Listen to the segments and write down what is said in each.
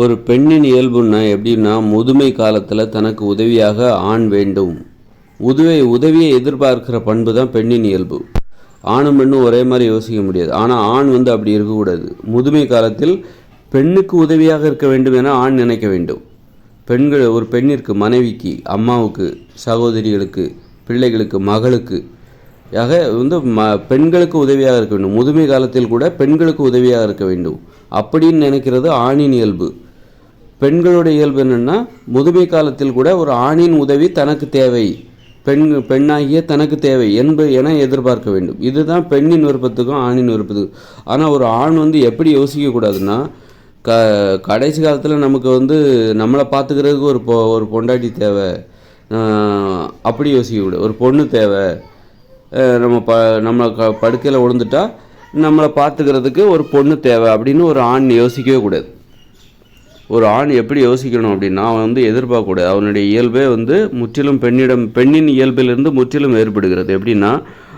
ஒரு பெண்ணின் இயல்புன்னா எப்படின்னா முதுமை காலத்தில் தனக்கு உதவியாக ஆண் வேண்டும். உதவி உதவியை எதிர்பார்க்கிற பண்பு தான் பெண்ணின் இயல்பு. ஆணும் பெண்ணும் ஒரே மாதிரி யோசிக்க முடியாது. ஆனால் ஆண் வந்து அப்படி இருக்கக்கூடாது. முதுமை காலத்தில் பெண்ணுக்கு உதவியாக இருக்க வேண்டும் என ஆண் நினைக்க வேண்டும். பெண்கள் ஒரு பெண்ணிற்கு மனைவிக்கு அம்மாவுக்கு சகோதரிகளுக்கு பிள்ளைகளுக்கு மகளுக்கு ஆக வந்து ம பெண்களுக்கு உதவியாக இருக்க வேண்டும். முதுமை காலத்தில் கூட பெண்களுக்கு உதவியாக இருக்க வேண்டும். அப்படின்னு நினைக்கிறது ஆணின் இயல்பு. பெண்களுடைய இயல்பு என்னென்னா முதுமை காலத்தில் கூட ஒரு ஆணின் உதவி தனக்கு தேவை. பெண் பெண்ணாகிய தனக்கு தேவை என்ப என எதிர்பார்க்க வேண்டும். இதுதான் பெண்ணின் விருப்பத்துக்கும் ஆணின் விருப்பத்துக்கும். ஆனால் ஒரு ஆண் வந்து எப்படி யோசிக்கக்கூடாதுன்னா க கடைசி காலத்தில் நமக்கு வந்து நம்மளை பார்த்துக்கிறதுக்கு ஒரு பொ ஒரு பொண்டாட்டி தேவை. அப்படி யோசிக்கக்கூடாது ஒரு பொண்ணு தேவை. நம்ம ப நம்ம க படுக்கையில் விழுந்துட்டா நம்மளை பார்த்துக்கிறதுக்கு ஒரு பொண்ணு தேவை அப்படின்னு ஒரு ஆண் யோசிக்கவே கூடாது. ஒரு ஆண் எப்படி யோசிக்கணும் அப்படின்னா அவன் வந்து எதிர்பார்க்கக்கூடாது. அவனுடைய இயல்பே வந்து முற்றிலும் பெண்ணிடம் பெண்ணின் இயல்பிலிருந்து முற்றிலும் வேறுபடுகிறது. எப்படின்னா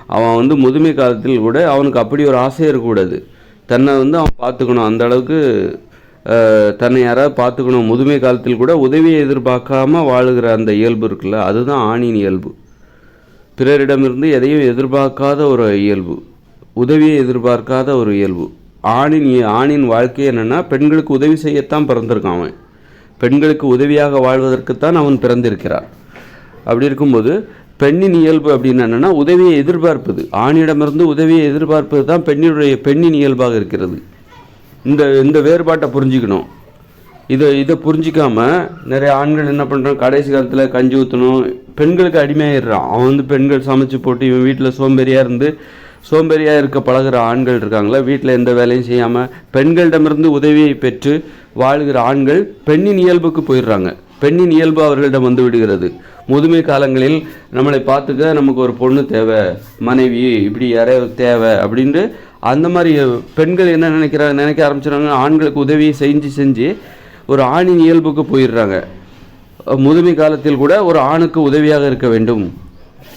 அவன் வந்து முதுமை காலத்தில் கூட அவனுக்கு அப்படி ஒரு ஆசை இருக்கக்கூடாது. தன்னை வந்து அவன் பார்த்துக்கணும். அந்த அளவுக்கு தன்னை யாராவது பார்த்துக்கணும். முதுமை காலத்தில் கூட உதவியை எதிர்பார்க்காம வாழுகிற அந்த இயல்பு இருக்குல்ல அதுதான் ஆணின் இயல்பு. பிறரிடமிருந்து எதையும் எதிர்பார்க்காத ஒரு இயல்பு. உதவியை எதிர்பார்க்காத ஒரு இயல்பு. ஆணின் ஆணின் வாழ்க்கை என்னென்னா பெண்களுக்கு உதவி செய்யத்தான் பிறந்திருக்கான் அவன். பெண்களுக்கு உதவியாக வாழ்வதற்குத்தான் அவன் பிறந்திருக்கிறான். அப்படி இருக்கும்போது பெண்ணின் இயல்பு அப்படின்னு என்னென்னா உதவியை எதிர்பார்ப்பது. ஆணிடமிருந்து உதவியை எதிர்பார்ப்பது தான் பெண்ணினுடைய பெண்ணின் இயல்பாக இருக்கிறது. இந்த இந்த வேறுபாட்டை புரிஞ்சுக்கணும். இதை இதை புரிஞ்சிக்காமல் நிறைய ஆண்கள் என்ன பண்ணுறான் கடைசி காலத்தில் கஞ்சி ஊற்றணும் பெண்களுக்கு அடிமையாயிடுறான். அவன் வந்து பெண்கள் சமைச்சு போட்டு இவன் வீட்டில் சோம்பேறியாக இருந்து சோம்பேறியாக இருக்க பழகுற ஆண்கள் இருக்காங்களா? வீட்டில் எந்த வேலையும் செய்யாமல் பெண்களிடமிருந்து உதவியை பெற்று வாழ்கிற ஆண்கள் பெண்ணின் இயல்புக்கு போயிடுறாங்க. பெண்ணின் இயல்பு அவர்களிடம் வந்து விடுகிறது. முதுமை காலங்களில் நம்மளை பார்த்துக்க நமக்கு ஒரு பொண்ணு தேவை மனைவி இப்படி யாரையோ தேவை அப்படின்ட்டு அந்த மாதிரி பெண்கள் என்ன நினைக்கிறாங்க நினைக்க ஆரம்பிச்சிடுறாங்க. ஆண்களுக்கு உதவியை செஞ்சு செஞ்சு ஒரு ஆணின் இயல்புக்கு போயிடுறாங்க. முதுமை காலத்தில் கூட ஒரு ஆணுக்கு உதவியாக இருக்க வேண்டும்.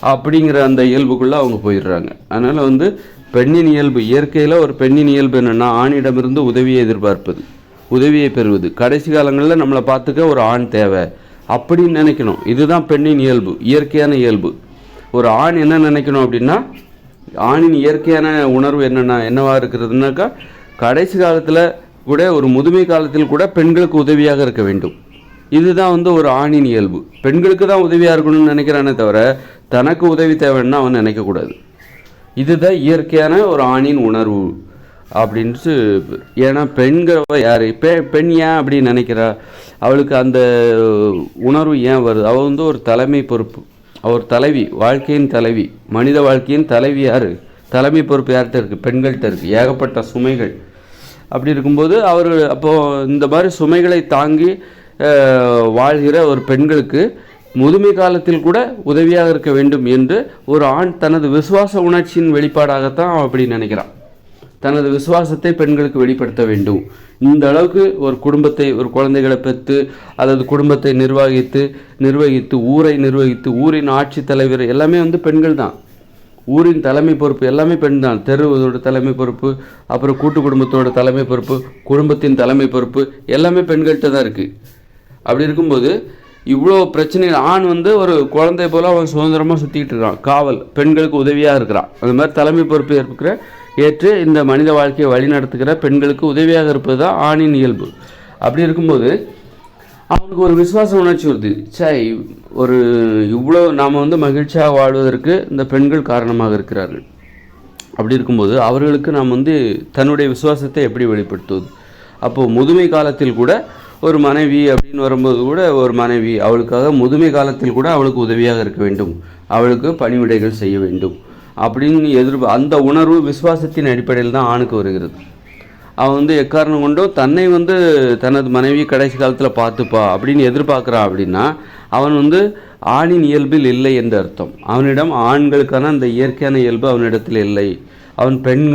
அப்படிங்கிற அந்த இயல்புக்குள்ளே அவங்க போயிடுறாங்க. அதனால் வந்து பெண்ணின் இயல்பு இயற்கையில் ஒரு பெண்ணின் இயல்பு என்னென்னா ஆணிடமிருந்து உதவியை எதிர்பார்ப்பது உதவியை பெறுவது. கடைசி காலங்களில் நம்மளை பார்த்துக்க ஒரு ஆண் தேவை. அப்படின்னு நினைக்கணும். இதுதான் பெண்ணின் இயல்பு இயற்கையான இயல்பு. ஒரு ஆண் என்ன நினைக்கணும் அப்படின்னா ஆணின் இயற்கையான உணர்வு என்னென்னா என்னவாக இருக்கிறதுனாக்கா கடைசி காலத்தில் கூட ஒரு முதுமை காலத்தில் கூட பெண்களுக்கு உதவியாக இருக்க வேண்டும். இதுதான் வந்து ஒரு ஆணின் இயல்பு. பெண்களுக்கு தான் உதவியாக இருக்கணும்னு நினைக்கிறானே தவிர தனக்கு உதவி தேவைன்னா அவன் நினைக்கக்கூடாது. இதுதான் இயற்கையான ஒரு ஆணின் உணர்வு அப்படின்ட்டு ஏன்னா பெண்கிறவ யார்? பெ பெண் ஏன் அப்படி நினைக்கிறா? அவளுக்கு அந்த உணர்வு ஏன் வருது? அவள் வந்து ஒரு தலைமை பொறுப்பு அவர் தலைவி வாழ்க்கையின் தலைவி மனித வாழ்க்கையின் தலைவி யார்? தலைமை பொறுப்பு யார்கிட்ட இருக்குது பெண்கள்கிட்ட இருக்குது ஏகப்பட்ட சுமைகள். அப்படி இருக்கும்போது அவர் அப்போது இந்த மாதிரி சுமைகளை தாங்கி வாழ்கிற ஒரு பெண்களுக்கு முதுமை காலத்தில் கூட உதவியாக இருக்க வேண்டும் என்று ஒரு ஆண் தனது விசுவாச உணர்ச்சியின் வெளிப்பாடாகத்தான் அவன் அப்படி நினைக்கிறான். தனது விசுவாசத்தை பெண்களுக்கு வெளிப்படுத்த வேண்டும். இந்த அளவுக்கு ஒரு குடும்பத்தை ஒரு குழந்தைகளை பெற்று அல்லது குடும்பத்தை நிர்வகித்து நிர்வகித்து ஊரை நிர்வகித்து ஊரின் ஆட்சித் தலைவர் எல்லாமே வந்து பெண்கள் தான். ஊரின் தலைமை பொறுப்பு எல்லாமே பெண் தான். தெருவோட தலைமை பொறுப்பு அப்புறம் கூட்டு குடும்பத்தோட தலைமை பொறுப்பு குடும்பத்தின் தலைமை பொறுப்பு எல்லாமே பெண்கள்கிட்ட தான் இருக்குது அப்படி இருக்கும்போது இவ்வளோ பிரச்சனைகள் ஆண் வந்து ஒரு குழந்தை போல் அவன் சுதந்திரமாக சுற்றிக்கிட்டு இருக்கான் காவல் பெண்களுக்கு உதவியாக இருக்கிறான். அந்த மாதிரி தலைமை பொறுப்பு ஏற்புக்கிற ஏற்று இந்த மனித வாழ்க்கையை வழிநடத்துகிற பெண்களுக்கு உதவியாக இருப்பது தான் ஆணின் இயல்பு. அப்படி இருக்கும்போது அவனுக்கு ஒரு விசுவாச உணர்ச்சி வருது. சே ஒரு இவ்வளோ நாம் வந்து மகிழ்ச்சியாக வாழ்வதற்கு இந்த பெண்கள் காரணமாக இருக்கிறார்கள். அப்படி இருக்கும்போது அவர்களுக்கு நாம் வந்து தன்னுடைய விசுவாசத்தை எப்படி வெளிப்படுத்துவது? அப்போது முதுமை காலத்தில் கூட ஒரு மனைவி அப்படின்னு வரும்போது கூட ஒரு மனைவி அவளுக்காக முதுமை காலத்தில் கூட அவளுக்கு உதவியாக இருக்க வேண்டும். அவளுக்கு பணிவிடைகள் செய்ய வேண்டும். அப்படின்னு எதிர் அந்த உணர்வு விசுவாசத்தின் அடிப்படையில் தான் ஆணுக்கு வருகிறது. அவன் வந்து எக்காரணம் கொண்டும் தன்னை வந்து தனது மனைவி கடைசி காலத்தில் பார்த்துப்பா அப்படின்னு எதிர்பார்க்குறான் அப்படின்னா அவன் வந்து ஆணின் இயல்பில் இல்லை என்று அர்த்தம். அவனிடம் ஆண்களுக்கான அந்த இயற்கையான இயல்பு அவனிடத்தில் இல்லை. அவன் பெண்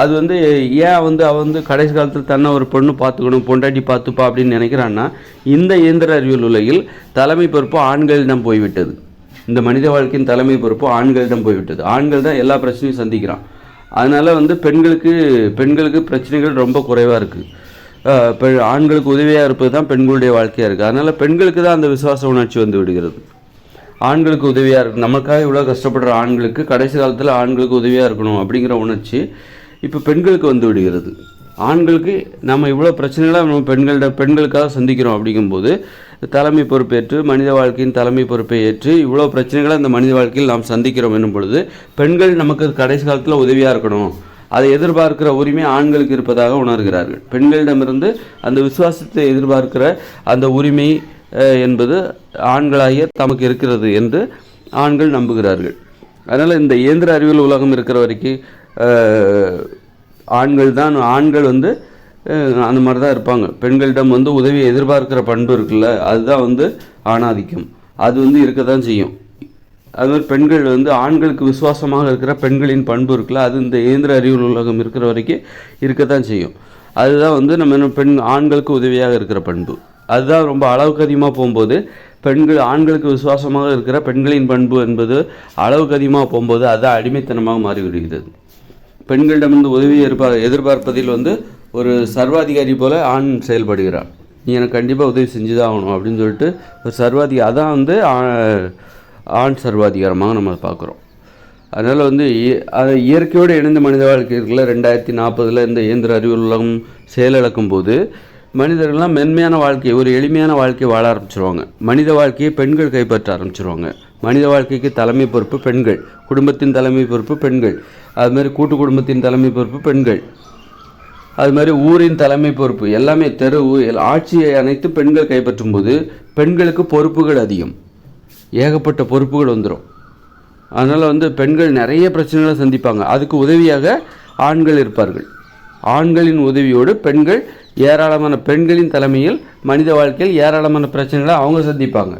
அது வந்து ஏன் வந்து அவன் வந்து கடைசி காலத்தில் தன்னை ஒரு பொண்ணு பார்த்துக்கணும் பொண்டாட்டி பார்த்துப்பா அப்படின்னு நினைக்கிறான்னா இந்த இயந்திர அறிவியல் உலகில் தலைமை பொறுப்பு ஆண்களிடம் போய்விட்டது. இந்த மனித வாழ்க்கையின் தலைமை பொறுப்பு ஆண்களிடம் போய்விட்டது. ஆண்கள் தான் எல்லா பிரச்சனையும் சந்திக்கிறான். அதனால் வந்து பெண்களுக்கு பெண்களுக்கு பிரச்சனைகள் ரொம்ப குறைவாக இருக்குது அஹ், பெ ஆண்களுக்கு உதவியாக இருப்பது தான் பெண்களுடைய வாழ்க்கையாக இருக்குது அதனால் பெண்களுக்கு தான் அந்த விசுவாச உணர்ச்சி வந்து விடுகிறது. ஆண்களுக்கு உதவியாக இருக்கும் நமக்காக இவ்வளோ கஷ்டப்படுற ஆண்களுக்கு கடைசி காலத்தில் ஆண்களுக்கு உதவியாக இருக்கணும் அப்படிங்கிற உணர்ச்சி இப்போ பெண்களுக்கு வந்து விடுகிறது. ஆண்களுக்கு நம்ம இவ்வளோ பிரச்சனைகளை நம்ம பெண்களிட பெண்களுக்காக சந்திக்கிறோம் அப்படிங்கும்போது தலைமை பொறுப்பேற்று மனித வாழ்க்கையின் தலைமை பொறுப்பை ஏற்று இவ்வளோ பிரச்சனைகளை அந்த மனித வாழ்க்கையில் நாம் சந்திக்கிறோம் என்னும் பொழுது பெண்கள் நமக்கு கடைசி காலத்தில் உதவியாக இருக்கணும். அதை எதிர்பார்க்கிற உரிமை ஆண்களுக்கு இருப்பதாக உணர்கிறார்கள். பெண்களிடமிருந்து அந்த விசுவாசத்தை எதிர்பார்க்கிற அந்த உரிமை என்பது ஆண்களாகிய தமக்கு இருக்கிறது என்று ஆண்கள் நம்புகிறார்கள். அதனால் இந்த இயந்திர அறிவியல் உலகம் இருக்கிற வரைக்கும் ஆண்கள் தான் ஆண்கள் வந்து அந்த மாதிரி தான் இருப்பாங்க. பெண்களிடம் வந்து உதவியை எதிர்பார்க்கிற பண்பு இருக்குல்ல அதுதான் வந்து ஆணாதிக்கம். அது வந்து இருக்க தான் செய்யும். அது மாதிரி பெண்கள் வந்து ஆண்களுக்கு விசுவாசமாக இருக்கிற பெண்களின் பண்பு இருக்குல்ல அது இந்த இயந்திர அறிவியல் உலகம் இருக்கிற வரைக்கும் இருக்கத்தான் செய்யும். அதுதான் வந்து நம்ம என்ன பெண் ஆண்களுக்கு உதவியாக இருக்கிற பண்பு. அதுதான் ரொம்ப அளவுக்கு அதிகமாக போகும்போது பெண்கள் ஆண்களுக்கு விசுவாசமாக இருக்கிற பெண்களின் பண்பு என்பது அளவுக்கு அதிகமாக போகும்போது அதுதான் அடிமைத்தனமாக மாறிவிடுகிறது. பெண்களிடமிருந்து உதவி எதிர்பார் எதிர்பார்ப்பதில் வந்து ஒரு சர்வாதிகாரி போல ஆண் செயல்படுகிறான் நீ எனக்கு கண்டிப்பாக உதவி செஞ்சு தான் ஆகணும் அப்படின்னு சொல்லிட்டு ஒரு சர்வாதிகாரி அதான் வந்து ஆண் சர்வாதிகாரமாக நம்ம பார்க்குறோம். அதனால் வந்து இய- அது இயற்கையோடு இணைந்த மனித வாழ்க்கை இருக்குல்ல ரெண்டாயிரத்தி நாற்பதில் இந்த இயந்திர அறிவுலகம் உலகம் செயலிழக்கும் போது மனிதர்கள்லாம் மென்மையான வாழ்க்கை ஒரு எளிமையான வாழ்க்கை வாழ ஆரம்பிச்சிருவாங்க. மனித வாழ்க்கையை பெண்கள் கைப்பற்ற ஆரம்பிச்சிருவாங்க. மனித வாழ்க்கைக்கு தலைமை பொறுப்பு பெண்கள் குடும்பத்தின் தலைமை பொறுப்பு பெண்கள் அது மாதிரி கூட்டு குடும்பத்தின் தலைமை பொறுப்பு பெண்கள் அது மாதிரி ஊரின் தலைமை பொறுப்பு எல்லாமே தெரு ஊ- ஆட்சியை அனைத்து பெண்கள் கைப்பற்றும் போது பெண்களுக்கு பொறுப்புகள் அதிகம். ஏகப்பட்ட பொறுப்புகள் வந்துடும் அதனால் வந்து பெண்கள் நிறைய பிரச்சனைகளை சந்திப்பாங்க. அதுக்கு உதவியாக ஆண்கள் இருப்பார்கள். ஆண்களின் உதவியோடு பெண்கள் ஏராளமான பெண்களின் தலைமையில் மனித வாழ்க்கையில் ஏராளமான பிரச்சனைகளை அவங்க சந்திப்பாங்க.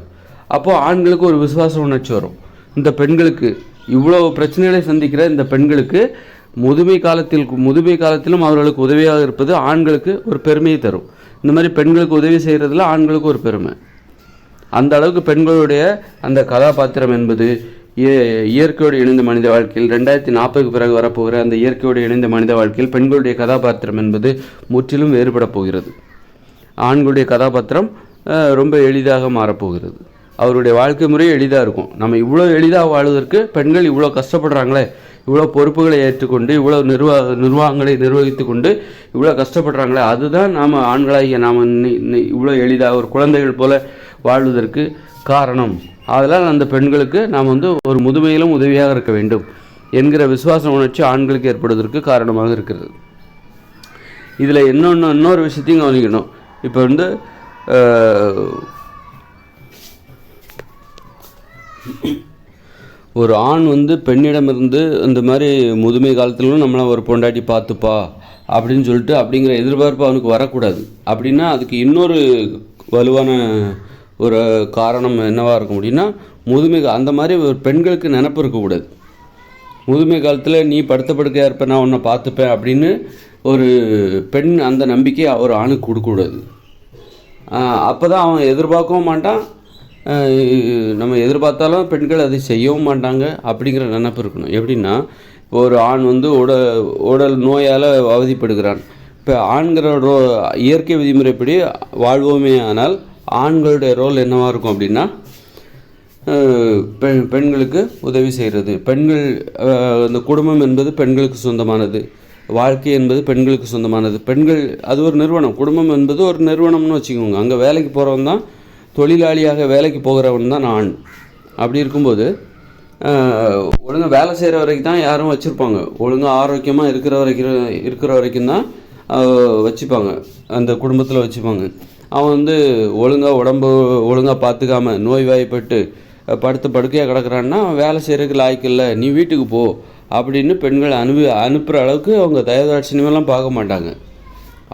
அப்போது ஆண்களுக்கு ஒரு விசுவாச உணர்ச்சி வரும். இந்த பெண்களுக்கு இவ்வளோ பிரச்சனைகளை சந்திக்கிற இந்த பெண்களுக்கு முதுமை காலத்தில் முதுமை காலத்திலும் அவர்களுக்கு உதவியாக இருப்பது ஆண்களுக்கு ஒரு பெருமையை தரும். இந்த மாதிரி பெண்களுக்கு உதவி செய்கிறதுல ஆண்களுக்கு ஒரு பெருமை. அந்த அளவுக்கு பெண்களுடைய அந்த கதாபாத்திரம் என்பது இயற்கையோடு இணைந்த மனித வாழ்க்கையில் ரெண்டாயிரத்தி நாற்பதுக்கு பிறகு வரப்போகிற அந்த இயற்கையோடு இணைந்த மனித வாழ்க்கையில் பெண்களுடைய கதாபாத்திரம் என்பது முற்றிலும் வேறுபட போகிறது. ஆண்களுடைய கதாபாத்திரம் ரொம்ப எளிதாக மாறப்போகிறது. அவருடைய வாழ்க்கை முறை எளிதாக இருக்கும். நம்ம இவ்வளோ எளிதாக வாழ்வதற்கு பெண்கள் இவ்வளோ கஷ்டப்படுறாங்களே இவ்வளோ பொறுப்புகளை ஏற்றுக்கொண்டு இவ்வளோ நிர்வாக நிர்வாகங்களை நிர்வகித்து கொண்டு இவ்வளோ கஷ்டப்படுறாங்களே அதுதான் நாம் ஆண்களாகிய நாம் இவ்வளோ எளிதாக ஒரு குழந்தைகள் போல வாழ்வதற்கு காரணம். அதனால் அந்த பெண்களுக்கு நாம் வந்து ஒரு முதுமையிலும் உதவியாக இருக்க வேண்டும் என்கிற விசுவாச உணர்ச்சி ஆண்களுக்கு ஏற்படுவதற்கு காரணமாக இருக்கிறது. இதில் இன்னொன்று இன்னொரு விஷயத்தையும் கவனிக்கணும். இப்போ வந்து ஒரு ஆண் வந்து பெண்ணிடமிருந்து இந்த மாதிரி முதுமை காலத்திலும் நம்மளை ஒரு பொண்டாட்டி பார்த்துப்பா அப்படின்னு சொல்லிட்டு அப்படிங்கிற எதிர்பார்ப்பு அவனுக்கு வரக்கூடாது. அப்படின்னா அதுக்கு இன்னொரு வலுவான ஒரு காரணம் என்னவாக இருக்கும் அப்படின்னா முதுமை அந்த மாதிரி ஒரு பெண்களுக்கு நினப்பு இருக்கக்கூடாது. முதுமை காலத்தில் நீ படுத்த படுக்கையாக இருப்ப நான் உன்னை பார்த்துப்பேன் அப்படின்னு ஒரு பெண் அந்த நம்பிக்கை ஒரு ஆணுக்கு கொடுக்கக்கூடாது. அப்போ தான் அவன் எதிர்பார்க்கவும் மாட்டான். நம்ம எதிர்பார்த்தாலும் பெண்கள் அதை செய்யவும் மாட்டாங்க அப்படிங்கிற நினப்பு இருக்கணும். எப்படின்னா இப்போ ஒரு ஆண் வந்து உட உடல் நோயால் அவதிப்படுகிறான். இப்போ ஆண்களோட இயற்கை விதிமுறைப்படி வாழ்வோமே ஆனால் ஆண்களுடைய ரோல் என்னவாக இருக்கும் அப்படின்னா பெண் பெண்களுக்கு உதவி செய்கிறது பெண்கள் அந்த குடும்பம் என்பது பெண்களுக்கு சொந்தமானது. வாழ்க்கை என்பது பெண்களுக்கு சொந்தமானது. பெண்கள் அது ஒரு நிறுவனம். குடும்பம் என்பது ஒரு நிறுவனம்னு வச்சுக்கோங்க. அங்கே வேலைக்கு போகிறவன் தான் தொழிலாளியாக வேலைக்கு போகிறவன் தான் ஆண். அப்படி இருக்கும்போது ஒழுங்காக வேலை செய்கிற வரைக்கும் தான் யாரும் வச்சுருப்பாங்க. ஒழுங்காக ஆரோக்கியமாக இருக்கிற வரைக்கும் இருக்கிற வரைக்கும் தான் வச்சுப்பாங்க. அந்த குடும்பத்தில் வச்சுப்பாங்க. அவன் வந்து ஒழுங்காக உடம்பு ஒழுங்காக பார்த்துக்காம நோய்வாய்ப்பட்டு படுத்து படுக்கையாக கிடக்குறான்னா அவன் வேலை செய்கிறதுக்கு லாய்க்கு இல்லை நீ வீட்டுக்கு போ அப்படின்னு பெண்கள் அனுப்பி அனுப்புகிற அளவுக்கு அவங்க தயதாட்சியமெல்லாம் பார்க்க மாட்டாங்க.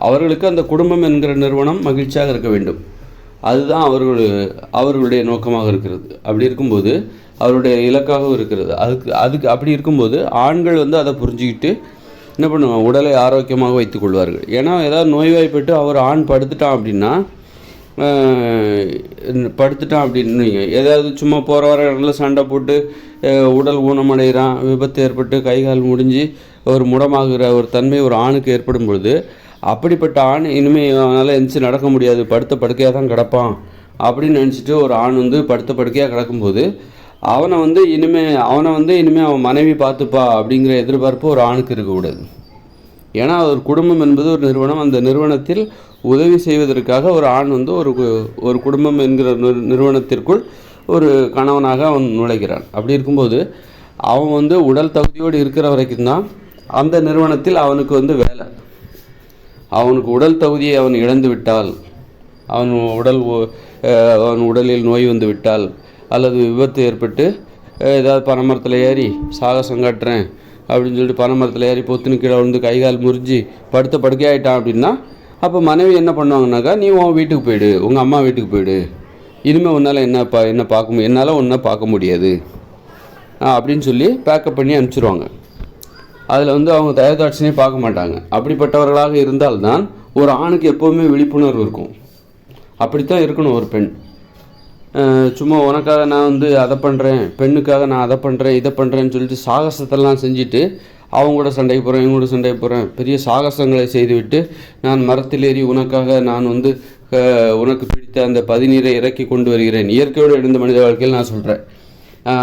அவர்களுக்கு அந்த குடும்பம் என்கிற நிறுவனம் மகிழ்ச்சியாக இருக்க வேண்டும். அதுதான் அவர்கள் அவர்களுடைய நோக்கமாக இருக்கிறது. அப்படி இருக்கும்போது அவருடைய இலக்காகவும் இருக்கிறது. அதுக்கு அதுக்கு அப்படி இருக்கும்போது ஆண்கள் வந்து அதை புரிஞ்சுக்கிட்டு என்ன பண்ணுவாங்க உடலை ஆரோக்கியமாக வைத்துக் கொள்வார்கள். ஏன்னா ஏதாவது நோய்வாய்ப்பட்டு அவர் ஆண் படுத்துட்டான் அப்படின்னா படுத்துட்டான் அப்படின்னு ஏதாவது சும்மா போகிற வர இடத்துல சண்டை போட்டு உடல் ஊனமடைகிறான் விபத்து ஏற்பட்டு கை கால் முடிஞ்சு ஒரு முடமாகிற ஒரு தன்மை ஒரு ஆணுக்கு ஏற்படும் பொழுது அப்படிப்பட்ட ஆண் இனிமேல் அவனால் எந்திரிச்சு நடக்க முடியாது. படுத்த படுக்கையாக தான் கிடப்பான் அப்படின்னு நினச்சிட்டு ஒரு ஆண் வந்து படுத்த படுக்கையாக கிடக்கும்போது அவனை வந்து இனிமே அவனை வந்து இனிமேல் அவன் மனைவி பார்த்துப்பா அப்படிங்கிற எதிர்பார்ப்பு ஒரு ஆணுக்கு இருக்கக்கூடாது ஏன்னா ஒரு குடும்பம் என்பது ஒரு நிறுவனம். அந்த நிறுவனத்தில் உதவி செய்வதற்காக ஒரு ஆண் வந்து ஒரு கு- ஒரு குடும்பம் என்கிற நிறு- நிறுவனத்திற்குள் ஒரு கணவனாக அவன் நுழைகிறான். அப்படி இருக்கும்போது அவன் வந்து உடல் தகுதியோடு இருக்கிற வரைக்கும் தான் அந்த நிறுவனத்தில் அவனுக்கு வந்து வேலை. அவனுக்கு உடல் தகுதியை அவன் இழந்து விட்டால் அவன் உடல் அவன் உடலில் நோய் வந்து விட்டால் அல்லது விபத்து ஏற்பட்டு ஏதாவது பனைமரத்தில் ஏறி சாகசம் கட்டுறேன் அப்படின்னு சொல்லிட்டு பனைமரத்தில் ஏறி பொத்துன்னு கீழே விழுந்து கை கால் முறிஞ்சு படுத்த படுக்கையாயிட்டான் அப்படின்னா அப்போ மனைவி என்ன பண்ணுவாங்கனாக்கா நீ உன் வீட்டுக்கு போயிடு உங்கள் அம்மா வீட்டுக்கு போயிடு. இனிமேல் உன்னால் என்ன பா என்ன பார்க்க முடியும் என்னால் ஒன்றை பார்க்க முடியாது. அப்படின்னு சொல்லி பேக்கப் பண்ணி அனுப்பிச்சிருவாங்க. அதில் வந்து அவங்க தயதாட்சனே பார்க்க மாட்டாங்க. அப்படிப்பட்டவர்களாக இருந்தால்தான் ஒரு ஆணுக்கு எப்போவுமே விழிப்புணர்வு இருக்கும். அப்படித்தான் இருக்கணும் ஒரு பெண். சும்மா உனக்காக நான் வந்து அதை பண்ணுறேன் பெண்ணுக்காக நான் அதை பண்ணுறேன் இதை பண்ணுறேன்னு சொல்லிட்டு சாகசத்தெல்லாம் செஞ்சுட்டு அவங்க கூட சண்டைக்கு போகிறேன் இவங்க கூட சண்டைக்கு போகிறேன் பெரிய சாகசங்களை செய்துவிட்டு நான் மரத்தில் ஏறி உனக்காக நான் வந்து உனக்கு பிடித்த அந்த பதிநீரை இறக்கி கொண்டு வருகிறேன். இயற்கையோடு எழுந்த மனித வாழ்க்கையில் நான் சொல்கிறேன்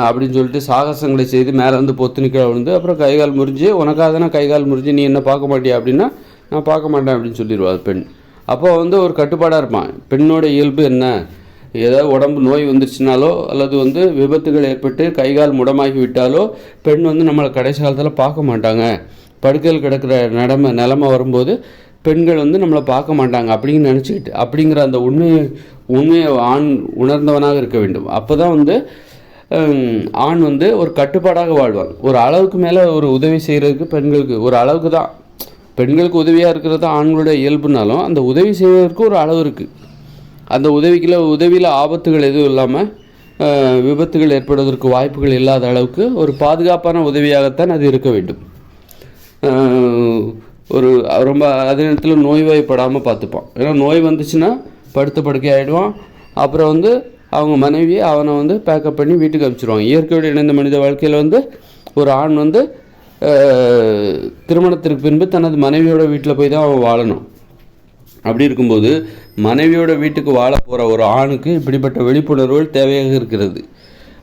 அப்படின்னு சொல்லிட்டு சாகசங்களை செய்து மேலே வந்து பொத்துன்னு கீழே விழுந்து அப்புறம் கைகால் முறிஞ்சு உனக்காக தானே கைகால் முறிஞ்சு நீ என்ன பார்க்க மாட்டியா அப்படின்னா நான் பார்க்க மாட்டேன் அப்படின்னு சொல்லிடுவா பெண். அப்போ வந்து ஒரு கட்டுப்பாடாக இருப்பான். பெண்ணோட இயல்பு என்ன? ஏதாவது உடம்பு நோய் வந்துருச்சுனாலோ அல்லது வந்து விபத்துகள் ஏற்பட்டு கைகால் முடமாகி விட்டாலோ பெண் வந்து நம்மளை கடைசி காலத்தில் பார்க்க மாட்டாங்க. படுக்கையில் கிடக்கிற நிலமை நிலமை வரும்போது பெண்கள் வந்து நம்மளை பார்க்க மாட்டாங்க. அப்படின்னு நினச்சிக்கிட்டு அப்படிங்கிற அந்த உண்மையை உண்மையை ஆண் உணர்ந்தவனாக இருக்க வேண்டும். அப்போ தான் வந்து ஆண் வந்து ஒரு கட்டுப்பாடாக வாழ்வான் ஒரு அளவுக்கு மேலே ஒரு உதவி செய்கிறதுக்கு பெண்களுக்கு ஒரு அளவுக்கு தான். பெண்களுக்கு உதவியாக இருக்கிறது தான் ஆண்களுடைய இயல்புனாலும் அந்த உதவி செய்வதற்கு ஒரு அளவு இருக்குது அந்த உதவிக்குள்ள உதவியில் ஆபத்துகள் எதுவும் இல்லாமல் விபத்துகள் ஏற்படுவதற்கு வாய்ப்புகள் இல்லாத அளவுக்கு ஒரு பாதுகாப்பான உதவியாகத்தான் அது இருக்க வேண்டும். ஒரு ரொம்ப அதே நேரத்தில் நோய்வாய்ப்படாமல் பார்த்துப்பான். ஏன்னா நோய் வந்துச்சுன்னா படுத்த படுக்கை ஆகிடுவான் அப்புறம் வந்து அவங்க மனைவி அவனை வந்து பேக்கப் பண்ணி வீட்டுக்கு அனுப்பிச்சிருவாங்க. இயற்கையோடு இணைந்த மனித வாழ்க்கையில் வந்து ஒரு ஆண் வந்து திருமணத்திற்கு பின்பு தனது மனைவியோட வீட்டில் போய் தான் அவன் வாழணும். அப்படி இருக்கும்போது மனைவியோட வீட்டுக்கு வாழ போகிற ஒரு ஆணுக்கு இப்படிப்பட்ட விழிப்புணர்வுகள் தேவையாக இருக்கிறது.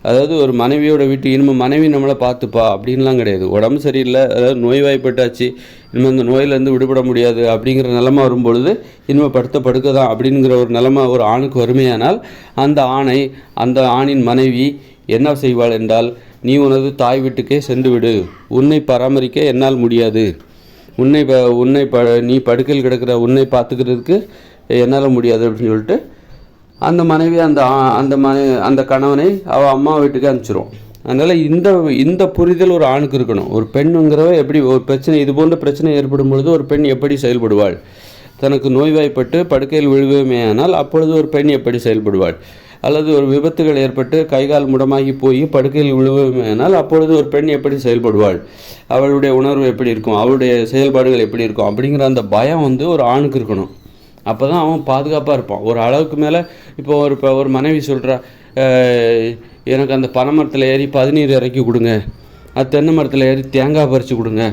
அதாவது ஒரு மனைவியோட வீட்டு இனிமேல் மனைவி நம்மளை பார்த்துப்பா அப்படின்லாம் கிடையாது. உடம்பு சரியில்லை அதாவது நோய்வாய்ப்பட்டாச்சு இனிமேல் இந்த நோயிலேருந்து விடுபட முடியாது அப்படிங்கிற நிலமை வரும்பொழுது இனிமேல் படுத்த படுக்க தான் அப்படிங்கிற ஒரு நிலமை ஒரு ஆணுக்கு வறுமையானால் அந்த ஆணை அந்த ஆணின் மனைவி என்ன செய்வாள் என்றால் நீ உனது தாய் வீட்டுக்கே சென்று விடு. உன்னை பராமரிக்க என்னால் முடியாது. உன்னை ப உன்னை ப நீ படுக்கையில் கிடக்கிற உன்னை பார்த்துக்கிறதுக்கு என்னால் முடியாது அப்படின்னு சொல்லிட்டு அந்த மனைவி அந்த அந்த மனை அந்த கணவனை அவள் அம்மா வீட்டுக்கு அனுப்பிச்சிரும். அதனால் இந்த இந்த புரிதல் ஒரு ஆணுக்கு இருக்கணும். ஒரு பெண்ணுங்கிறவ எப்படி ஒரு பிரச்சனை இது போன்ற பிரச்சனை ஏற்படும் பொழுது ஒரு பெண் எப்படி செயல்படுவாள்? தனக்கு நோய்வாய்ப்பட்டு படுக்கையில் விழுவேமேயானால் அப்பொழுது ஒரு பெண் எப்படி செயல்படுவாள்? அல்லது ஒரு விபத்துகள் ஏற்பட்டு கைகால் முடமாகி போய் படுக்கையில் விழுவேமேயானால் அப்பொழுது ஒரு பெண் எப்படி செயல்படுவாள்? அவளுடைய உணர்வு எப்படி இருக்கும்? அவளுடைய செயல்பாடுகள் எப்படி இருக்கும்? அப்படிங்கிற அந்த பயம் வந்து ஒரு ஆணுக்கு இருக்கணும். அப்போ தான் அவன் பாதுகாப்பாக இருப்பான். ஒரு அளவுக்கு மேலே இப்போ ஒரு இப்போ ஒரு மனைவி சொல்கிறா எனக்கு அந்த பனை மரத்தில் ஏறி பதினீர் இறக்கி கொடுங்க. அது தென்னை மரத்தில் ஏறி தேங்காய் பறித்து கொடுங்க.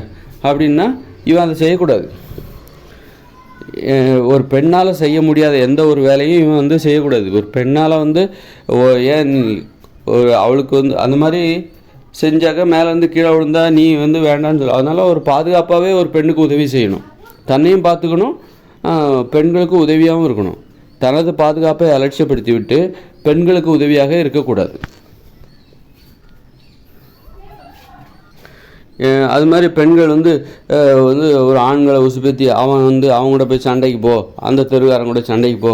அப்படின்னா இவன் அதை செய்யக்கூடாது. ஒரு பெண்ணால் செய்ய முடியாத எந்த ஒரு வேலையும் இவன் வந்து செய்யக்கூடாது. ஒரு பெண்ணால் வந்து ஓ- ஏன் ஒரு அவளுக்கு வந்து அந்த மாதிரி செஞ்சாக்க மேலேருந்து கீழே விழுந்தா நீ வந்து வேண்டாம்னு சொல்ல. அதனால் ஒரு பாதுகாப்பாகவே ஒரு பெண்ணுக்கு உதவி செய்யணும். தன்னையும் பார்த்துக்கணும் பெண்களுக்கு உதவியாகவும் இருக்கணும். தனது பாதுகாப்பை அலட்சியப்படுத்தி விட்டு பெண்களுக்கு உதவியாக இருக்கக்கூடாது. அது மாதிரி பெண்கள் வந்து வந்து ஒரு ஆண்களை உசுப்பேத்தி அவன் வந்து அவங்க கூட போய் சண்டைக்கு போ அந்த தெருக்காரங்க கூட சண்டைக்கு போ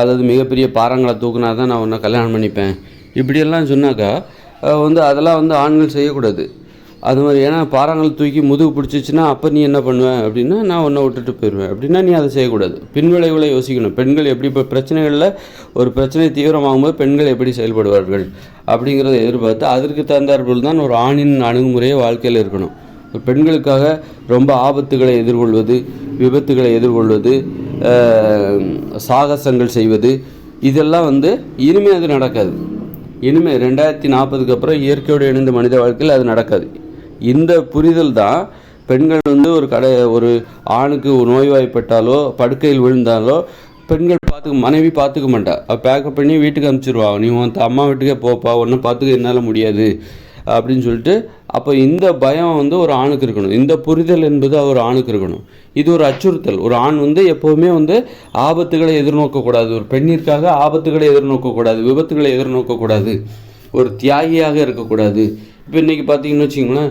அதாவது மிகப்பெரிய பாறாங்களை தூக்குனா தான் நான் உன்னை கல்யாணம் பண்ணிப்பேன். இப்படியெல்லாம் சொன்னாக்கா வந்து அதெல்லாம் வந்து ஆண்கள் செய்யக்கூடாது. அது மாதிரி ஏன்னா பாறாங்கல் தூக்கி முதுகு பிடிச்சிச்சுன்னா அப்போ நீ என்ன பண்ணுவேன் அப்படின்னா நான் ஒன்றை விட்டுட்டு போயிடுவேன் அப்படின்னா நீ அதை செய்யக்கூடாது. பின்விளைவுகளை யோசிக்கணும். பெண்கள் எப்படி இப்போ பிரச்சனைகளில் ஒரு பிரச்சனை தீவிரமாகும்போது பெண்கள் எப்படி செயல்படுவார்கள் அப்படிங்கிறத எதிர்பார்த்து அதற்கு தகுந்தாற்போல் தான் ஒரு ஆணின் அணுகுமுறையே வாழ்க்கையில் இருக்கணும். பெண்களுக்காக ரொம்ப ஆபத்துகளை எதிர்கொள்வது விபத்துகளை எதிர்கொள்வது சாகசங்கள் செய்வது இதெல்லாம் வந்து இனிமே அது நடக்காது. இனிமே ரெண்டாயிரத்தி நாற்பதுக்கு அப்புறம் இயற்கையோடு இணைந்த மனித வாழ்க்கையில் அது நடக்காது. இந்த புரிதல் தான் பெண்கள் வந்து ஒரு கடை ஒரு ஆணுக்கு நோய்வாய்ப்பட்டாலோ படுக்கையில் விழுந்தாலோ பெண்கள் பார்த்துக்க மனைவி பார்த்துக்க மாட்டா. அவள் பேக்கப் பண்ணி வீட்டுக்கு அனுப்பிச்சிருவா. நீ உன் அம்மா வீட்டுக்கே போப்பா ஒன்றும் பார்த்துக்க என்னால் முடியாது. அப்படின்னு சொல்லிட்டு அப்போ இந்த பயம் வந்து ஒரு ஆணுக்கு இருக்கணும். இந்த புரிதல் என்பது ஒரு ஆணுக்கு இருக்கணும். இது ஒரு அச்சுறுத்தல். ஒரு ஆண் வந்து எப்போவுமே வந்து ஆபத்துகளை எதிர்நோக்கக்கூடாது ஒரு பெண்ணிற்காக ஆபத்துகளை எதிர்நோக்கக்கூடாது விபத்துகளை எதிர்நோக்கக்கூடாது ஒரு தியாகியாக இருக்கக்கூடாது இப்போ இன்றைக்கி பார்த்தீங்கன்னு வச்சிங்களேன்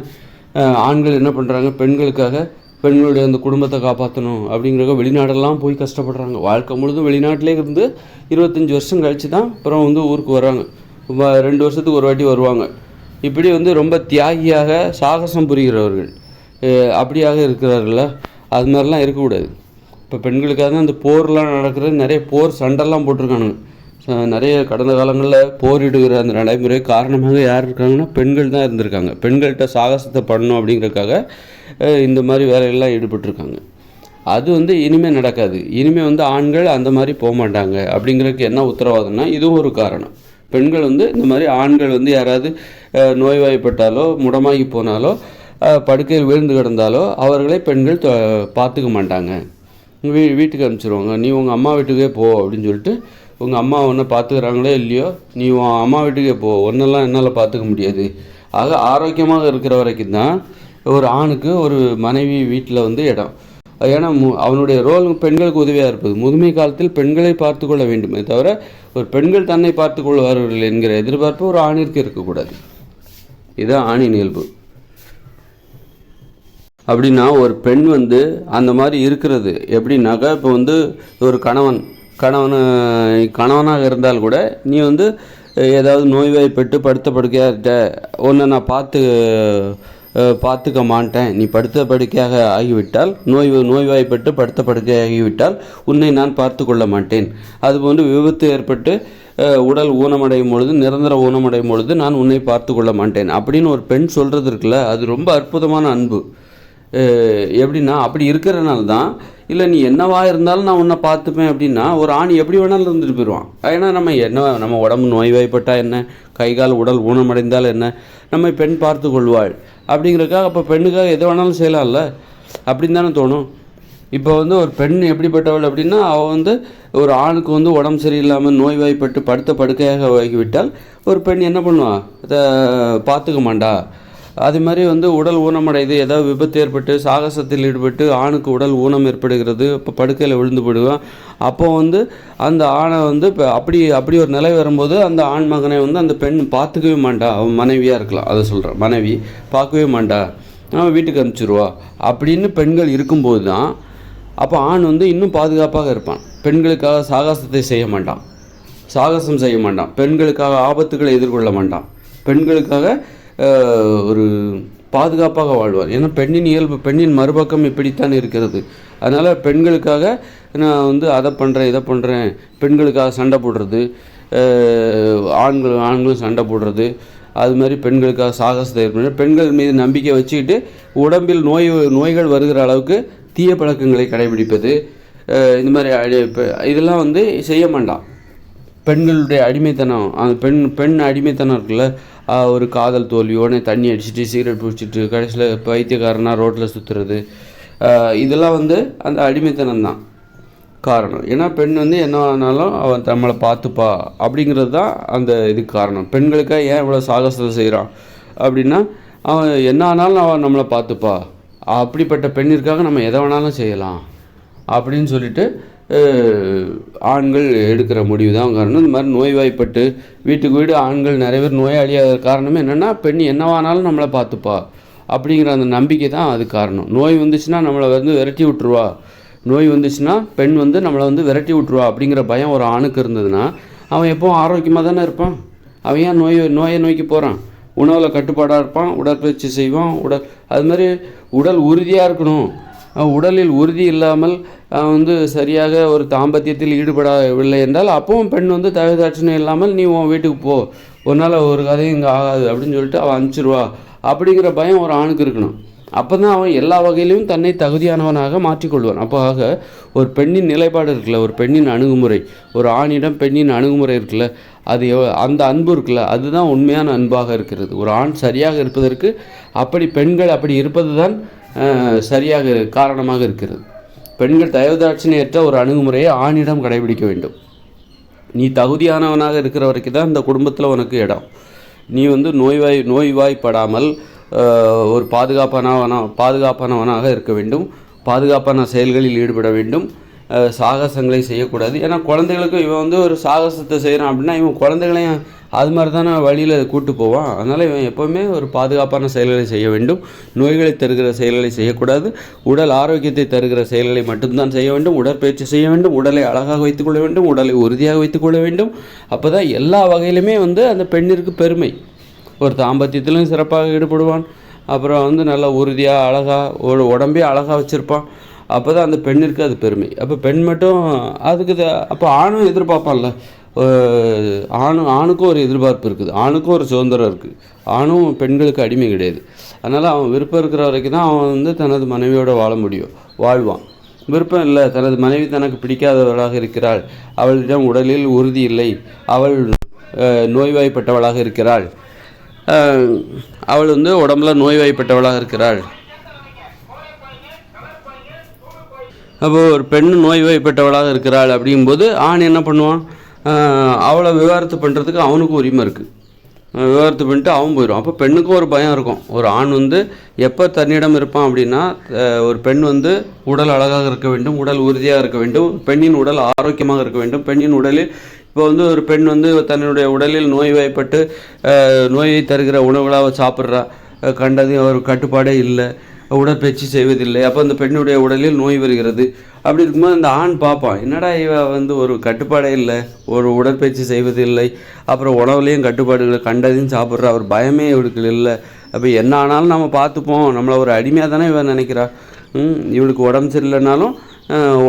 ஆண்கள் என்ன பண்ணுறாங்க பெண்களுக்காக பெண்களுடைய அந்த குடும்பத்தை காப்பாற்றணும் அப்படிங்கிறக்க வெளிநாடெல்லாம் போய் கஷ்டப்படுறாங்க. வாழ்க்கை முழுதும் வெளிநாட்டிலே இருந்து இருபத்தஞ்சி வருஷம் கழித்து தான் அப்புறம் வந்து ஊருக்கு வராங்க வ- ரெண்டு வருஷத்துக்கு ஒரு வாட்டி வருவாங்க. இப்படி வந்து ரொம்ப தியாகியாக சாகசம் புரிகிறவர்கள் அப்படியாக இருக்கிறார்கள அது மாதிரிலாம் இருக்கக்கூடாது. இப்போ பெண்களுக்காக தான் அந்த போர்லாம் நடக்கிறது நிறைய போர் சண்டைலாம் போட்டிருக்கானுங்க. நிறைய கடந்த காலங்களில் போரிடுகிற அந்த நடைமுறை காரணமாக யார் இருக்காங்கன்னா பெண்கள் தான் இருந்திருக்காங்க. பெண்கள்கிட்ட சாகசத்தை பண்ணணும் அப்படிங்கிறதுக்காக இந்த மாதிரி வேலையெல்லாம் ஈடுபட்டிருக்காங்க. அது வந்து இனிமேல் நடக்காது. இனிமேல் வந்து ஆண்கள் அந்த மாதிரி போக மாட்டாங்க அப்படிங்கிறதுக்கு என்ன உத்தரவாதம்னா இதுவும் ஒரு காரணம். பெண்கள் வந்து இந்த மாதிரி ஆண்கள் வந்து யாராவது நோய்வாய்ப்பட்டாலோ முடமாகி போனாலோ படுக்கையில் விழுந்து கிடந்தாலோ அவர்களை பெண்கள் பார்த்துக்க மாட்டாங்க. வீ வீட்டுக்கு அனுப்பிச்சிருவாங்க. நீ உங்கள் அம்மா வீட்டுக்கே போ அப்படின்னு சொல்லிட்டு உங்கள் அம்மா ஒன்றை பார்த்துக்கிறாங்களோ இல்லையோ நீ உன் அம்மா வீட்டுக்கே போ. ஒன்றெல்லாம் என்னால் பார்த்துக்க முடியாது. ஆக ஆரோக்கியமாக இருக்கிற வரைக்கும் தான் ஒரு ஆணுக்கு ஒரு மனைவி வீட்டில் வந்து இடம். ஏன்னா மு- அவனுடைய ரோல் பெண்களுக்கு உதவியாக இருப்பது. முதுமை காலத்தில் பெண்களை பார்த்து கொள்ள வேண்டுமே தவிர ஒரு பெண்கள் தன்னை பார்த்து கொள்வார்கள் என்கிற எதிர்பார்ப்பு ஒரு ஆணிற்கு இருக்கக்கூடாது. இதுதான் ஆணின் இயல்பு. அப்படின்னா ஒரு பெண் வந்து அந்த மாதிரி இருக்கிறது. எப்படின்னாக்கா இப்போ வந்து ஒரு கணவன் கணவன் கணவனாக இருந்தால் கூட நீ வந்து ஏதாவது நோய்வாய்ப்பட்டு படுத்த படுக்கையாக இருக்க ஒன்றை நான் பார்த்து பார்த்துக்க மாட்டேன். நீ படுத்த படுக்கையாக ஆகிவிட்டால் நோய் நோய்வாய்ப்பட்டு படுத்த படுக்கை ஆகிவிட்டால் உன்னை நான் பார்த்து கொள்ள மாட்டேன். அதுபோன்று விபத்து ஏற்பட்டு உடல் ஊனமடையும் பொழுது நிரந்தர ஊனமடையும் பொழுது நான் உன்னை பார்த்து கொள்ள மாட்டேன். அப்படின்னு ஒரு பெண் சொல்கிறது இருக்குல்ல அது ரொம்ப அற்புதமான அன்பு. எப்படின்னா அப்படி இருக்கிறனால தான் இல்லை நீ என்னவா இருந்தாலும் நான் உன்னை பார்த்துப்பேன் அப்படின்னா ஒரு ஆண் எப்படி வேணாலும் இருந்துட்டு போயிடுவான் ஏன்னா நம்ம என்ன நம்ம உடம்பு நோய்வாய்ப்பட்டால் என்ன? கை கால் உடல் ஊனமடைந்தால் என்ன? நம்ம பெண் பார்த்து கொள்வாள். அப்படிங்கிறக்காக அப்போ பெண்ணுக்காக எது வேணாலும் செய்யலாம்ல. அப்படின்னு தானே தோணும். இப்போ வந்து ஒரு பெண் எப்படிப்பட்டவள் அப்படின்னா அவள் வந்து ஒரு ஆணுக்கு வந்து உடம்பு சரியில்லாமல் நோய்வாய்ப்பட்டு படுத்த படுக்கையாக ஆகிவிட்டால் ஒரு பெண் என்ன பண்ணுவா? அதை பார்த்துக்க மாட்டா. அது மாதிரி வந்து உடல் ஊனமடையுது ஏதாவது விபத்து ஏற்பட்டு சாகசத்தில் ஈடுபட்டு ஆணுக்கு உடல் ஊனம் ஏற்படுகிறது இப்போ படுக்கையில் விழுந்து போயிடுவான். அப்போ வந்து அந்த ஆணை வந்து இப்போ அப்படி அப்படி ஒரு நிலை வரும்போது அந்த ஆண் மகனை வந்து அந்த பெண் பார்த்துக்கவே மாட்டா. அவன் மனைவியாக இருக்கலாம் அதை சொல்கிறேன் மனைவி பார்க்கவே மாட்டா. அவன் வீட்டுக்கு அனுப்பிச்சிருவா. அப்படின்னு பெண்கள் இருக்கும்போது தான் அப்போ ஆண் வந்து இன்னும் பாதுகாப்பாக இருப்பான். பெண்களுக்காக சாகசத்தை செய்ய மாட்டான். சாகசம் செய்ய மாட்டான். பெண்களுக்காக ஆபத்துகளை எதிர்கொள்ள மாட்டான். பெண்களுக்காக ஒரு பாதுகாப்பாக வாழ்வார். ஏன்னா பெண்ணின் இயல்பு பெண்ணின் மறுபக்கம் இப்படித்தான் இருக்கிறது. அதனால் பெண்களுக்காக நான் வந்து அதை பண்ணுறேன் இதை பண்ணுறேன் பெண்களுக்காக சண்டை போடுறது ஆண்கள் ஆண்களும் சண்டை போடுறது. அது மாதிரி பெண்களுக்காக சாகசத்தை ஏற்படுற பெண்கள் மீது நம்பிக்கை வச்சுக்கிட்டு உடம்பில் நோய் நோய்கள் வருகிற அளவுக்கு தீய பழக்கங்களை கடைபிடிப்பது இந்த மாதிரி இதெல்லாம் வந்து செய்ய மாட்டான். பெண்களுடைய அடிமைத்தனம் அந்த பெண் பெண் அடிமைத்தனம் இருக்குல்ல ஒரு காதல் தோல்வியோடனே தண்ணி அடிச்சிட்டு சிகரெட் பிடிச்சிட்டு கடைசியில் பைத்தியக்காரனாக ரோட்டில் சுற்றுறது இதெல்லாம் வந்து அந்த அடிமைத்தனம் தான் காரணம். ஏன்னா பெண் வந்து என்ன ஆனாலும் அவன் நம்மளை பார்த்துப்பா அப்படிங்கிறது தான் அந்த இதுக்கு காரணம். பெண்களுக்காக ஏன் இவ்வளோ சாகசத்தை செய்கிறான் அப்படின்னா அவன் என்ன ஆனாலும் அவன் நம்மளை பார்த்துப்பா. அப்படிப்பட்ட பெண்ணிற்காக நம்ம எதை வேணாலும் செய்யலாம். அப்படின்னு சொல்லிட்டு ஆண்கள் எடுக்கிற முடிவு தான் காரணம் இந்த மாதிரி நோய்வாய்ப்பட்டு வீட்டுக்கு வீடு ஆண்கள் நிறைய பேர் நோயாளியாக காரணமே என்னென்னா பெண் என்னவானாலும் நம்மளை பார்த்துப்பா. அப்படிங்கிற அந்த நம்பிக்கை தான் அது காரணம். நோய் வந்துச்சுன்னா நம்மளை வந்து விரட்டி விட்டுருவா. நோய் வந்துச்சுன்னா பெண் வந்து நம்மளை வந்து விரட்டி விட்டுருவா அப்படிங்கிற பயம் ஒரு ஆணுக்கு இருந்ததுன்னா அவன் எப்போவும் ஆரோக்கியமாக தானே இருப்பான். அவன் ஏன் நோய் நோயை நோக்கி போகிறான் உணவில் கட்டுப்பாடாக இருப்பான் உடற்பயிற்சி செய்வான் உடல் அது மாதிரி உடல் உறுதியாக இருக்கணும். உடலில் உறுதி இல்லாமல் வந்து சரியாக ஒரு தாம்பத்தியத்தில் ஈடுபடவில்லை என்றால் அப்பவும் பெண் வந்து தகுதாட்சணம் இல்லாமல் நீ உன் வீட்டுக்கு போ. உன்னால் ஒரு கதையும் இங்கே ஆகாது. அப்படின்னு சொல்லிட்டு அவன் அனுப்பிச்சிருவா. அப்படிங்கிற பயம் ஒரு ஆணுக்கு இருக்கணும். அப்போ தான் அவன் எல்லா வகையிலையும் தன்னை தகுதியானவனாக மாற்றிக்கொள்வான். அப்போ ஆக ஒரு பெண்ணின் நிலைப்பாடு இருக்குல்ல ஒரு பெண்ணின் அணுகுமுறை. ஒரு ஆணிடம் பெண்ணின் அணுகுமுறை இருக்குல்ல அது அந்த அன்பு இருக்குல்ல அதுதான் உண்மையான அன்பாக இருக்கிறது. ஒரு ஆண் சரியாக இருப்பதற்கு அப்படி பெண்கள் அப்படி இருப்பது தான் சரியாக காரணமாக இருக்கிறது. பெண்கள் தயவுதாட்சிணையற்ற ஒரு அணுகுமுறையை ஆணிடம் கடைபிடிக்க வேண்டும். நீ தகுதியானவனாக இருக்கிற வரைக்கும் தான் இந்த குடும்பத்தில் உனக்கு இடம். நீ வந்து நோய்வாய் நோய்வாய்ப்படாமல் ஒரு பாதுகாப்பானவனாக பாதுகாப்பானவனாக இருக்க வேண்டும். பாதுகாப்பான செயல்களில் ஈடுபட வேண்டும். சாகசங்களை செய்யக்கூடாது. ஏன்னா குழந்தைகளுக்கு இவன் வந்து ஒரு சாகசத்தை செய்கிறான் அப்படின்னா இவன் குழந்தைகளையும் அது மாதிரி தானே வழியில் கூட்டு போவான். அதனால் இவன் எப்போவுமே ஒரு பாதுகாப்பான செயல்களை செய்ய வேண்டும். நோய்களை தருகிற செயல்களை செய்யக்கூடாது. உடல் ஆரோக்கியத்தை தருகிற செயல்களை மட்டும்தான் செய்ய வேண்டும். உடற்பயிற்சி செய்ய வேண்டும். உடலை அழகாக வைத்துக்கொள்ள வேண்டும். உடலை உறுதியாக வைத்துக்கொள்ள வேண்டும். அப்போ தான் எல்லா வகையிலுமே வந்து அந்த பெண்ணிற்கு பெருமை. ஒரு தாம்பத்தியத்திலும் சிறப்பாக ஈடுபடுவான். அப்புறம் வந்து நல்லா உறுதியாக அழகாக ஒரு உடம்பே அழகாக வச்சுருப்பான். அப்போ தான் அந்த பெண்ணிற்கு அது பெருமை. அப்போ பெண் மட்டும் அதுக்கு அப்போ ஆணும் எதிர்பார்ப்பான்ல. ஆணு ஆணும் ஆணுக்கும் ஒரு எதிர்பார்ப்பு இருக்குது. ஆணுக்கும் ஒரு சுதந்திரம் இருக்குது ஆணும் பெண்களுக்கு அடிமை கிடையாது. அதனால் அவன் விருப்பம் இருக்கிற வரைக்கும் தான் அவன் வந்து தனது மனைவியோடு வாழ முடியும். வாழ்வான். விருப்பம் இல்லை. தனது மனைவி தனக்கு பிடிக்காதவளாக இருக்கிறாள். அவளிடம் உடலில் உறுதி இல்லை. அவள் நோய்வாய்ப்பட்டவளாக இருக்கிறாள். அவள் வந்து உடம்புல நோய்வாய்ப்பட்டவளாக இருக்கிறாள். அப்போது ஒரு பெண் நோய்வாய்ப்பட்டவளாக இருக்கிறாள் அப்படிங்கும்போது ஆண் என்ன பண்ணுவான்? அவளை விவாகரத்து பண்ணுறதுக்கு அவனுக்கும் உரிமை இருக்குது விவாகரத்து பண்ணிட்டு அவன் போயிடும் அப்போ பெண்ணுக்கும் ஒரு பயம் இருக்கும். ஒரு ஆண் வந்து எப்போ தன்னிடம் இருப்பான் அப்படின்னா ஒரு பெண் வந்து உடல் அழகாக இருக்க வேண்டும் உடல் உறுதியாக இருக்க வேண்டும் பெண்ணின் உடல் ஆரோக்கியமாக இருக்க வேண்டும் பெண்ணின் உடலில் இப்போ வந்து ஒரு பெண் வந்து தன்னுடைய உடலில் நோய்வாய்ப்பட்டு நோயை தருகிற உணவுகளாக சாப்பிட்றா கண்டதையும் ஒரு கட்டுப்பாடே இல்லை. உடற்பயிற்சி செய்வதில்லை. அப்போ அந்த பெண்ணுடைய உடலில் நோய் வருகிறது. அப்படி இருக்கும்போது அந்த ஆண் பார்ப்பான் என்னடா இவ வந்து ஒரு கட்டுப்பாடே இல்லை ஒரு உடற்பயிற்சி செய்வதில்லை. அப்புறம் உணவுலேயும் கட்டுப்பாடுகளை கண்டதையும் சாப்பிட்றா ஒரு பயமே இவளுக்கு இல்லை. அப்போ என்ன ஆனாலும் நம்ம பார்த்துப்போம். நம்மளை ஒரு அடிமையாக தானே இவன் நினைக்கிறா. இவளுக்கு உடம்பு சரியில்லைனாலும்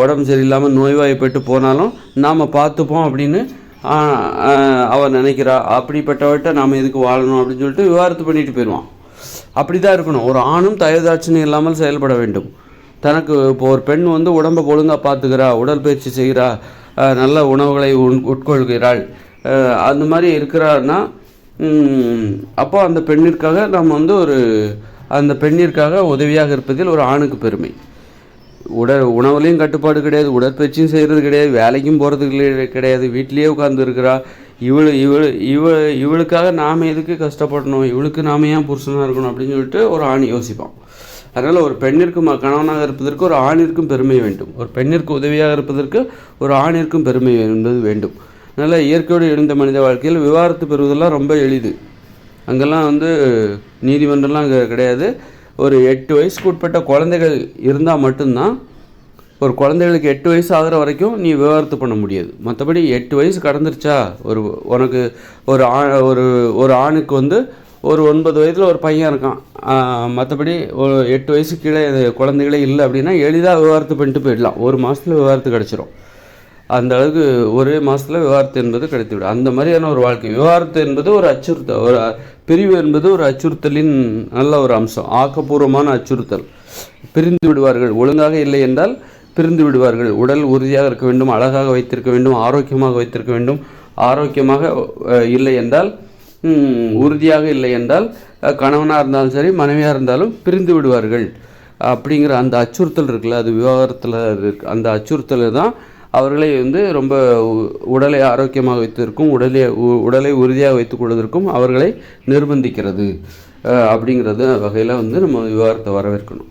உடம்பு சரியில்லாமல் நோய்வாய்ப்பட்டு போனாலும் நாம் பார்த்துப்போம் அப்படின்னு அவன் நினைக்கிறா. அப்படிப்பட்டவட்ட நாம் எதுக்கு வாழணும் அப்படின்னு சொல்லிட்டு விவாதத்து பண்ணிட்டு போயிடுவான் அப்படி தான் இருக்கணும். ஒரு ஆணும் தயதாட்சணி இல்லாமல் செயல்பட வேண்டும். தனக்கு இப்போ ஒரு பெண் வந்து உடம்பை ஒழுங்காக பார்த்துக்கிறா உடற்பயிற்சி செய்கிறா நல்ல உணவுகளை உண் உட்கொள்கிறாள் அந்த மாதிரி இருக்கிறான்னா அப்போ அந்த பெண்ணிற்காக நம்ம வந்து ஒரு அந்த பெண்ணிற்காக உதவியாக இருப்பதில் ஒரு ஆணுக்கு பெருமை. உடல் உணவுலையும் கட்டுப்பாடு கிடையாது உடற்பயிற்சியும் செய்கிறது கிடையாது வேலைக்கும் போகிறது கிடையாது வீட்டிலேயே உட்காந்துருக்கிறா இவள் இவள் இவ இவளுக்காக நாம் எதுக்கு கஷ்டப்படணும்? இவளுக்கு நாம ஏன் புருஷனாக இருக்கணும் அப்படின்னு சொல்லிட்டு ஒரு ஆண் யோசிப்பான். அதனால் ஒரு பெண்ணிற்கு ம கணவனாக இருப்பதற்கு ஒரு ஆணிற்கும் பெருமை வேண்டும். ஒரு பெண்ணிற்கு உதவியாக இருப்பதற்கு ஒரு ஆணிற்கும் பெருமை என்பது வேண்டும். அதனால் இயற்கையோடு எழுந்த மனித வாழ்க்கையில் விவாகரத்து பெறுவதெல்லாம் ரொம்ப எளிது. அங்கெல்லாம் வந்து நீதிமன்றம்லாம் அங்கே கிடையாது. ஒரு எட்டு வயசுக்கு உட்பட்ட குழந்தைகள் இருந்தால் மட்டும்தான் ஒரு குழந்தைகளுக்கு எட்டு வயசு ஆகிற வரைக்கும் நீ விவாகரத்து பண்ண முடியாது. மற்றபடி எட்டு வயசு கடந்துருச்சா? ஒரு உனக்கு ஒரு ஆ ஒரு ஒரு ஆணுக்கு வந்து ஒரு ஒன்பது வயதில் ஒரு பையன் இருக்கான். மற்றபடி ஒரு எட்டு வயசு கீழே குழந்தைகளே இல்லை அப்படின்னா எளிதாக விவாகரத்து பண்ணிட்டு போயிடலாம். ஒரு மாதத்தில் விவாகரத்து கிடச்சிரும். அந்த அளவுக்கு ஒரே மாதத்தில் விவாகரத்து என்பது கிடைத்துவிடும். அந்த மாதிரியான ஒரு வாழ்க்கை. விவாகரத்து என்பது ஒரு அச்சுறுத்தல் ஒரு பிரிவு என்பது ஒரு அச்சுறுத்தலின் நல்ல ஒரு அம்சம். ஆக்கப்பூர்வமான அச்சுறுத்தல். பிரிந்து விடுவார்கள். ஒழுங்காக இல்லை என்றால் பிரிந்து விடுவார்கள். உடல் உறுதியாக இருக்க வேண்டும் அழகாக வைத்திருக்க வேண்டும் ஆரோக்கியமாக வைத்திருக்க வேண்டும். ஆரோக்கியமாக இல்லை என்றால் உறுதியாக இல்லை என்றால் கணவனாக இருந்தாலும் சரி மனைவியாக இருந்தாலும் பிரிந்து விடுவார்கள். அப்படிங்கிற அந்த அச்சுறுத்தல் இருக்குல்ல அது விவாகரத்தில் இருக்கு. அந்த அச்சுறுத்தல் தான் அவர்களை வந்து ரொம்ப உடலை ஆரோக்கியமாக வைத்திருக்கும் உடலை உ- உடலை உறுதியாக வைத்துக் கொள்வதற்கும் அவர்களை நிர்பந்திக்கிறது. அப்படிங்கிறது வகையில் வந்து நம்ம விவகாரத்தை வரவேற்கணும்.